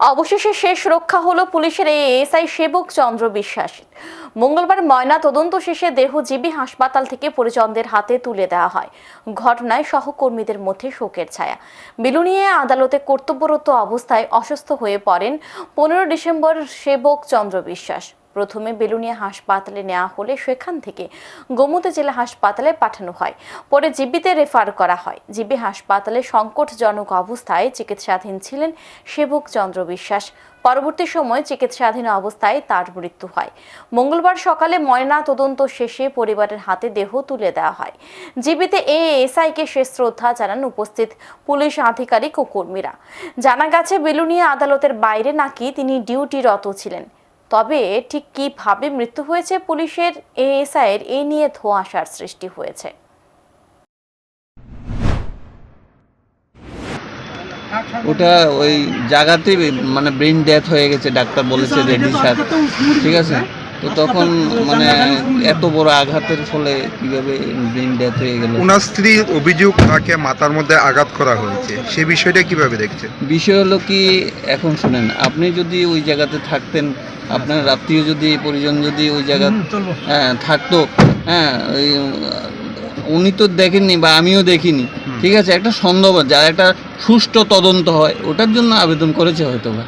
অবশেষে শেষ রক্ষা হলো পুলিশের এই এসআই সেবক চন্দ্র বিশ্বাস। মঙ্গলবার ময়না তদন্ত শেষে দেহজীবী হাসপাতাল থেকে পরিজনদের হাতে তুলে দেওয়া হয়। ঘটনায় সহকর্মীদের মধ্যে শোকের ছায়া। বিলুনিয়ে আদালতে কর্তব্যরত অবস্থায় অসুস্থ হয়ে পড়েন পনেরো ডিসেম্বর সেবক চন্দ্র বিশ্বাস। প্রথমে বেলুনিয়া হাসপাতালে নেওয়া হলে সেখান থেকে গোমতী জেলা হাসপাতালে পাঠানো হয়। পরে জিবিতে রেফার করা হয়। জিবি হাসপাতালে সংকটজনক অবস্থায় চিকিৎসাধীন ছিলেন সেবক চন্দ্র বিশ্বাস। পরবর্তী সময় চিকিৎসাধীন অবস্থায় তার মৃত্যু হয়। মঙ্গলবার সকালে ময়না তদন্ত শেষে পরিবারের হাতে দেহ তুলে দেওয়া হয়। জীবিতে এ এসআইকে শেষ শ্রদ্ধা জানান উপস্থিত পুলিশ আধিকারিক ও কর্মীরা। জানা গেছে, বেলুনিয়া আদালতের বাইরে নাকি তিনি ডিউটিরত ছিলেন। তবে ঠিক কীভাবে মৃত্যু হয়েছে পুলিশের এএসআই এর এ নিয়ে ধোঁয়াশার সৃষ্টি হয়েছে। ওটা ওই জায়গাতেই মানে ব্রেন ডেথ হয়ে গেছে, ডাক্তার বলেছে রেডি স্যার ঠিক আছে? তো তখন মানে এত বড় আঘাতের ফলে কীভাবে ব্রেন ডেথ হয়ে গেল? ওনার স্ত্রীর অভিযোগ তাকে মাথার মধ্যে আঘাত করা হয়েছে। সে বিষয়টা কীভাবে দেখছেন? বিষয় হলো কি এখন শুনেন আপনি যদি ওই জায়গাতে থাকতেন আপনার রাত্রিও যদি পরিজন যদি ওই জায়গা হ্যাঁ থাকতো হ্যাঁ ওই উনি তো দেখেননি বা আমিও দেখিনি ঠিক আছে? একটা সন্দেহ যার একটা সুষ্ঠু তদন্ত হয় ওটার জন্য আবেদন করেছে হয়তো বা